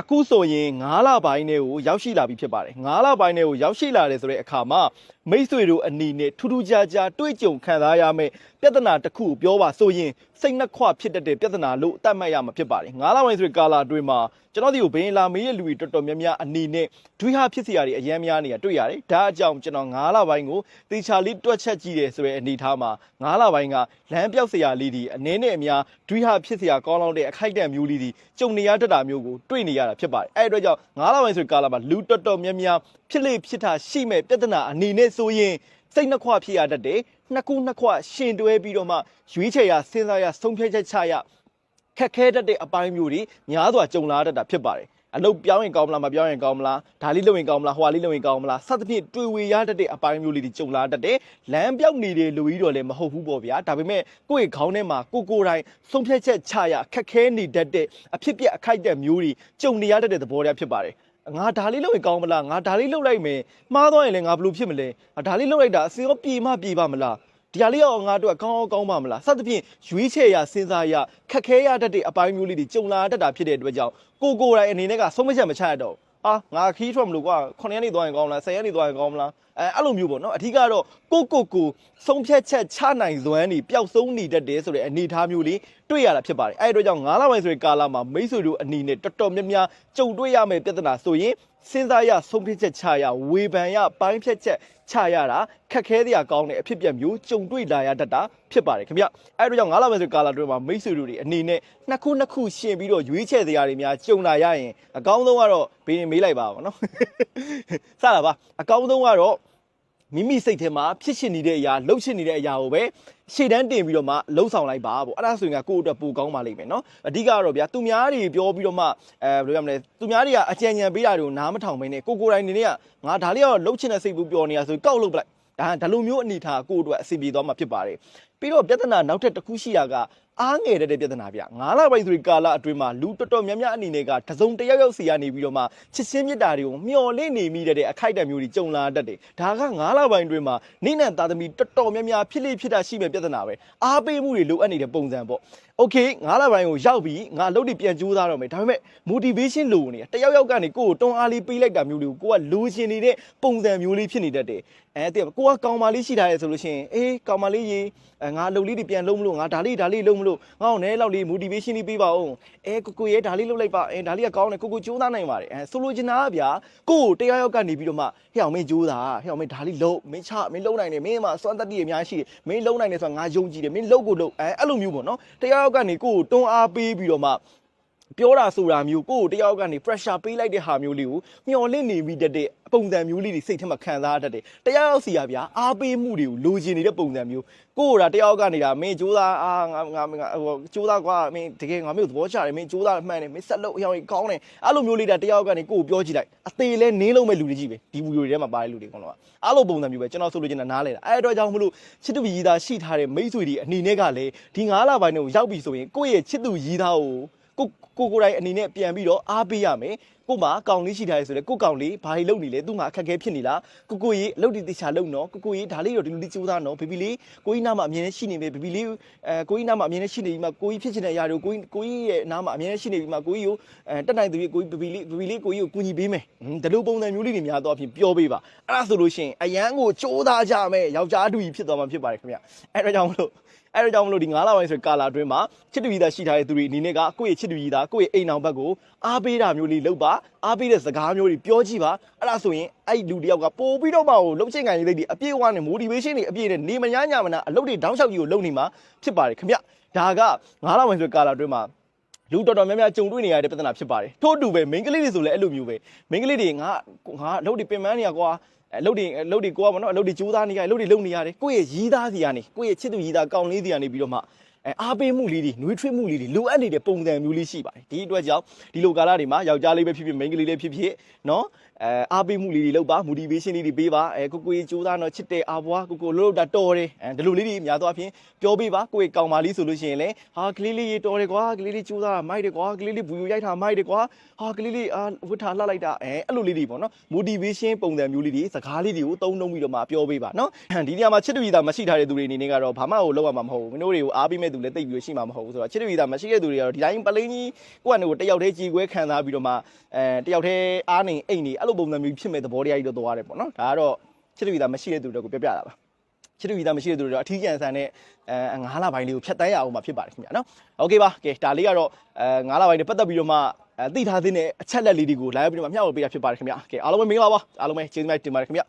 အခုဆိုရင်9လပိုင်းနဲ့ကိုရောက်ရှိလာပြီဖြစ်ပါတယ်9လပိုင်းနဲ့ကိုရောက်ရှိလာတယ်ဆိုတဲ့အခါမှာ မိတ်ဆွေတို့အနီနဲ့ထူးထူးခြားခြားတွေ့ကြုံခံစားရမယ့်ပြဿနာတစ်ခုကိုပြောပါဆိုရင်စိတ်နှခွဖြစ်တတ်တဲ့ပြဿနာလို့အတတ်မှတ်ရမှာဖြစ်ပါတယ်9လပိုင်းဆိုတဲ့ကာလအတွင်းမှာကျွန်တော်ဒီကိုဘင်းလာမေးရဲ့လူတွေတော်တော်များများအနီနဲ့ဒွိဟာဖြစ်စရာတွေအများများနေတာတွေ့ရတယ်ဒါအကြောင်းကျွန်တော်9လပိုင်းကိုတေချာလေးတွက်ချက်ကြည့်တယ်ဆိုတဲ့အနေအထားမှာ9လပိုင်းကလမ်းပြောက်စရာလေးတွေအနည်းနဲ့အများဒွိဟာဖြစ်စရာကောင်းလောက်တဲ့အခိုက်အတန့်မျိုးလေးတွေကြုံနေရတတ်တာမျိုးကိုတွေ့နေရတာဖြစ်ပါတယ်အဲ့ဒီအတွက်ကြောင့်9လပိုင်းဆိုတဲ့ကာလမှာလူတော်တော်များများဖြစ်လေဖြစ်တာရှိမဲ့ပြဿနာအနေနဲ့ဆိုရင်စိတ်နှခွဖြစ်ရတတ်တယ်နှစ်ခုနှစ်ခွရှင်တွဲပြီးတော့မှရွေးချယ်ရစဉ်းစားရဆုံးဖြတ်ချက်ချရခက်ခဲတတ်တဲ့အပိုင်းမျိုးတွေများစွာကြုံလာတတ်တာဖြစ်ပါတယ်အလုပ်ပြောင်းရင်ကောင်းမလားမပြောင်းရင်ကောင်းမလားဒါလေးလုပ်ရင်ကောင်းမလားဟွာလေးလုပ်ရင်ကောင်းမလားစသဖြင့်တွေ့ဝေရတတ်တဲ့အပိုင်းမျိုးလေးတွေကြုံလာတတ်တယ်လမ်းပြောင်းနေတယ်လူကြီးတော့လည်းမဟုတ်ဘူးပေါ့ဗျာဒါပေမဲ့ကိုယ့်ရဲ့ခေါင်းထဲမှာကိုကိုယ်တိုင်ဆုံးဖြတ်ချက်ချရခက်ခဲနေတတ်တဲ့အဖြစ်ပြက်အခိုက်အတန့်မျိုးတွေကြုံနေရတတ်တဲ့သဘောတရားဖြစ်ပါတယ် ငါဒါလေးလုပ်ရင်ကောင်းမလားငါဒါလေးလုပ်လိုက်မယ်မှားသွားရင်လည်းငါဘယ်လိုဖြစ်မလဲငါဒါလေးလုပ်လိုက်တာအစင်ရောပြေမပြေပါမလားဒီဟာလေးရောငါတို့ကကောင်းအောင်ကောင်းပါမလားစသဖြင့်ရွေးချယ်ရစဉ်းစားရခက်ခဲရတတ်တဲ့အပိုင်းမျိုးလေးတွေကြုံလာတတ်တာဖြစ်တဲ့အတွက်ကြောင့်ကိုကိုယ်တိုင်အနေနဲ့ကဆုံးမချက်မချရတော့ဟာငါခီးထွက်မလို့ကွာ9ရက်နေသွားရင်ကောင်းမလား10ရက်နေသွားရင်ကောင်းမလား အဲအဲ့လိုမျိုးပေါ့နော်အထူးကတော့ကိုကိုကိုဆုံးဖြတ်ချက်ချနိုင်စွမ်းနေပျောက်ဆုံးနေတတ်တယ်ဆိုတဲ့အနေအထားမျိုးလေးတွေ့ရတာဖြစ်ပါတယ်အဲ့ဒီအတွက်ကြောင့်9လပိုင်းဆိုတဲ့ကာလမှာမိတ်ဆွေတို့အနေနဲ့တော်တော်များများကြုံတွေ့ရမယ့်ပြဿနာဆိုရင်စဉ်းစားရဆုံးဖြတ်ချက်ချရဝေဖန်ရပိုင်းဖြတ်ချက်ချရတာခက်ခဲစရာကောင်းတဲ့အဖြစ်ပြက်မျိုးကြုံတွေ့လာရတတ်တာဖြစ်ပါတယ်ခင်ဗျအဲ့ဒီတော့9လပိုင်းဆိုကာလအတွင်းမှာမိတ်ဆွေတို့တွေအနေနဲ့နှစ်ခုနှစ်ခုရှင်ပြီးတော့ရွေးချယ်စရာတွေများကြုံလာရရင်အကောင်းဆုံးကတော့ဘေးရင်မေးလိုက်ပါပါနော်စတာပါအကောင်းဆုံးကတော့ မိမိစိတ်ထဲမှာဖြစ်ရှင်နေတဲ့အရာလှုပ်ရှင်နေတဲ့အရာကိုပဲရှေ့တန်းတင်ပြီးတော့မှလှုပ်ဆောင်လိုက်ပါပေါ့အဲ့ဒါဆိုရင်ကကိုယ့်အတွက်ပိုကောင်းပါလိမ့်မယ်နော်အဓိကတော့ဗျာသူများတွေပြောပြီးတော့မှအဲဘယ်လိုရမလဲသူများတွေကအကြံဉာဏ်ပေးတာတွေကိုနားမထောင်ဘဲနဲ့ကိုကိုယ်တိုင်နေနေကငါဒါလေးကတော့လှုပ်ချင်တဲ့စိတ်ဘူးပြောနေတာဆိုကောက်လှုပ်ပလိုက်ဒါဒါလိုမျိုးအနေထားကိုယ့်အတွက်အစီပြေသွားမှာဖြစ်ပါတယ်ပြီးတော့ပြဿနာနောက်ထပ်တစ်ခုရှိတာကအားငယ်တဲ့ပြဿနာဗျ9လပိုင်းဆိုရင်ကာလအတွင်းမှာလူတော်တော်များများအနေနဲ့ကတစုံတစ်ယောက်ယောက်စီကနေပြီးတော့မှချစ်ချင်းမြတ်တာတွေကိုမျှော်လင့်နေမိတဲ့အခိုက်အတန့်မျိုးတွေကြုံလာတတ်တယ်ဒါက9လပိုင်းအတွင်းမှာနိနန်သားသမီးတော်တော်များများဖြစ်လိဖြစ်တာရှိမဲ့ပြဿနာပဲအားပေးမှုတွေလိုအပ်နေတဲ့ပုံစံပေါ့ okay 9လပိုင်းကိုရောက်ပြီးငါအလုပ်တွေပြန်ကြိုးစားတော့မယ်ဒါပေမဲ့ motivation လိုနေတာတယောက်ယောက်ကနေကိုယ်ကိုတွန်းအားလေးပေးလိုက်တာမျိုးတွေကိုကိုကလိုချင်နေတဲ့ပုံစံမျိုးလေးဖြစ်နေတတ်တယ်အဲတည်းကိုကကောင်မလေးရှိထားရဲဆိုလို့ရှိရင်အေးကောင်မလေးရေအဲငါအလုပ်လေးတွေပြန်လုပ်မလို့ငါဒါလေးဒါလေးလုပ်မလို့ငါ့ကိုလည်းလောက်လေး motivation လေးပေးပါဦးအဲကိုကိုရဲဒါလေးလုပ်လိုက်ပါအဲဒါလေးကကောင်းတယ်ကိုကိုကြိုးစားနိုင်ပါတယ်အဲဆိုလိုချင်တာကဗျာကိုကိုတယောက်ယောက်ကနေပြီးတော့မှဟဲ့အောင်မင်းကြိုးစားဟဲ့အောင်မင်းဒါလေးလုပ်မင်းချမင်းလုပ်နိုင်တယ်မင်းမှာစွမ်းတတ္တိအများရှိတယ်မင်းလုပ်နိုင်တယ်ဆိုတာငါယုံကြည်တယ်မင်းလုပ်ကိုလုပ်အဲအဲ့လိုမျိုးပေါ့နော်တယောက်ယောက်ကနေကိုကိုတွန်းအားပေးပြီးတော့မှ ပြောတာဆိုတာမျိုးကိုယ့်ကိုတယောက်ကနေ pressure ပေးလိုက်တဲ့ဟာမျိုးလေးကိုမျောလင့်နေပြီးတတ်တဲ့ပုံစံမျိုးလေးတွေစိတ်ထဲမှာခံစားတတ်တယ်တယောက်ယောက်စီရဗျာအားပေးမှုတွေကိုလိုချင်နေတဲ့ပုံစံမျိုးကိုယ့်ကိုယ်တယောက်ကနေဒါမင်းစူးစားအာငါငါငါဟိုစူးစားကွာမင်းတကယ်ငါမျိုးသဘောချတယ်မင်းစူးစားမှန်တယ်မင်းဆက်လို့အယောင်ကြီးကောင်းတယ်အဲ့လိုမျိုးလေးတာတယောက်ကနေကိုယ့်ကိုပြောကြည့်လိုက်အသေးလဲနင်းလုံးမဲ့လူတွေကြီးပဲဒီဗီဒီယိုတွေထဲမှာပါတဲ့လူတွေအကုန်လုံးကအဲ့လိုပုံစံမျိုးပဲကျွန်တော်ဆိုလိုချင်တာနားလဲတာအဲ့အတွက်ကြောင့်မလို့ချစ်သူရည်သားရှိထားတဲ့မိတ်ဆွေတွေအနေနဲ့ကလည်းဒီ9လပိုင်းတော့ရောက်ပြီဆိုရင်ကိုယ့်ရဲ့ချစ်သူရည်သားကို ကိုကိုကိုယ်တိုင်အနေနဲ့ပြန်ပြီးတော့အားပေးရမယ်ကိုမကောင်လေးရှိထားရဲဆိုတော့ကိုကောင်လေးဘာတွေလုပ်နေလဲသူ့မှာအခက်အခဲဖြစ်နေလားကိုကိုကြီးအလုပ်တွေတေချာလုပ်နော်ကိုကိုကြီးဒါလေးတော့ဒီလိုလေးစူးစမ်းနော်ဘေဘီလေးကိုကြီးနားမှာအမြင်နဲ့ရှိနေမယ်ဘေဘီလေးအဲကိုကြီးနားမှာအမြင်နဲ့ရှိနေပြီးမှကိုကြီးဖြစ်ချင်တဲ့အရာတွေကိုကိုကြီးကိုကြီးရဲ့နားမှာအမြင်နဲ့ရှိနေပြီးမှကိုကြီးကိုအဲတက်နိုင်သူကြီးကိုကြီးဘေဘီလေးဘေဘီလေးကိုကြီးကိုကူညီပေးမယ်ဒီလိုပုံစံမျိုးလေးတွေများတော့အဖြစ်ပြောပေးပါအဲ့ဒါဆိုလို့ရှိရင်အရန်ကိုစူးစမ်းကြမယ်ယောက်ျားတူကြီးဖြစ်သွားမှာဖြစ်ပါတယ်ခင်ဗျအဲ့ဒါကြောင့်မလို့ အဲ့ဒါကြောင့်မလို့ဒီ9လပိုင်းဆိုကာလာအတွင်းမှာချစ်တူကြီးသားရှိထားတဲ့သူတွေအနေနဲ့ကကိုယ့်ရဲ့ချစ်တူကြီးသားကိုယ့်ရဲ့အိမ်အောင်ဘက်ကိုအားပေးတာမျိုးလေးလုပ်ပါအားပေးတဲ့စကားမျိုးတွေပြောကြည့်ပါအဲ့ဒါဆိုရင်အဲ့ဒီလူတစ်ယောက်ကပို့ပြီးတော့မှကိုလှုပ်ချင်းကန်ရေးတွေအပြည့်အဝနဲ့ motivation တွေအပြည့်နဲ့နေမညာညာမနာအလုပ်တွေတောင်းလျှောက်ကြီးကိုလုပ်နေမှာဖြစ်ပါတယ်ခင်ဗျဒါက9လပိုင်းဆိုကာလာအတွင်းမှာ လူတော်တော်များများကြုံတွေ့နေရတဲ့ပြဿနာဖြစ်ပါတယ်ထို့အတူပဲမိန်းကလေးတွေဆိုလည်းအဲ့လိုမျိုးပဲမိန်းကလေးတွေငါငါအလုပ်တွေပင်ပန်းနေရကွာအလုပ်တွေအလုပ်တွေကိုကမနော်အလုပ်တွေကြိုးစားနေရတယ်အလုပ်တွေလုပ်နေရတယ်ကိုယ့်ရဲ့ရီးသားစီကနေကိုယ့်ရဲ့ချစ်သူရီးသားကောင်းလေးစီကနေပြီးတော့မှ အဲအားပေးမှုလေးတွေနှွေးထွေးမှုလေးတွေလိုအပ်နေတဲ့ပုံစံမျိုးလေးရှိပါတယ်ဒီအတွက်ကြောင့်ဒီလိုကာလတွေမှာယောက်ျားလေးပဲဖြစ်ဖြစ်မိန်းကလေးလေးဖြစ်ဖြစ်နော်အဲအားပေးမှုလေးတွေလုပ်ပါ motivation လေးတွေပေးပါအဲကိုကိုကြီးကြိုးစားတော့ချစ်တယ်အာဘွားကိုကိုလှုပ်လှုပ်တာတော်တယ်အဲဒီလိုလေးတွေများသောအားဖြင့်ပြောပေးပါကိုယ့်ရဲ့ကောင်မလေးဆိုလို့ရှိရင်လည်းဟာကလေးလေးရေတော်တယ်ကွာကလေးလေးကြိုးစားတာမိုက်တယ်ကွာကလေးလေးဘူယူရိုက်တာမိုက်တယ်ကွာဟာကလေးလေးအာဝတ်ထားလှလိုက်တာအဲအဲ့လိုလေးတွေပေါ့နော် motivation ပုံစံမျိုးလေးတွေစကားလေးတွေကိုတုံးတုံးပြီးတော့မှပြောပေးပါနော်ဒီနေရာမှာချစ်တူရည်သာမရှိထားတဲ့သူတွေအနေနဲ့ကတော့ဘာမှကိုလောက်ရမှာမဟုတ်ဘူးမင်းတို့တွေကိုအားပေးမဲ့သူလည်းတိတ်ပြီးရှိမှာမဟုတ်ဘူးဆိုတော့ချစ်တူရည်သာမရှိတဲ့သူတွေကတော့ဒီတိုင်းပလိန်ကြီးကိုယ့်အနေကိုတယောက်တည်းကြည်ခွဲခံစားပြီးတော့မှအဲတယောက်တည်းအားနေအိတ်နေအဲ့လိုပုံစံမျိုးဖြစ်မဲ့သဘောတရားကြီးတော့သွားရတယ်ပေါ့နော်ဒါကတော့ချစ်တူရည်သာမရှိတဲ့သူတွေကိုပြောပြတာပါ ချစ်တူရီသားမရှိတဲ့သူတွေတော့အထီးကျန်ဆန်တဲ့အဲငါးလပိုင်းလေးကိုဖြတ်တန်းရအောင်မှာဖြစ်ပါတယ်ခင်ဗျာနော်โอเคပါကဲဒါလေးကတော့အဲငါးလပိုင်းတွေပတ်သက်ပြီးတော့မှအဲသိထားတဲ့အချက်လက်လေးတွေကိုလာပြီးတော့မှမျှဝေပေးတာဖြစ်ပါတယ်ခင်ဗျာကဲအားလုံးပဲမင်္ဂလာပါအားလုံးပဲကျေးဇူးများတင်ပါတယ်ခင်ဗျာ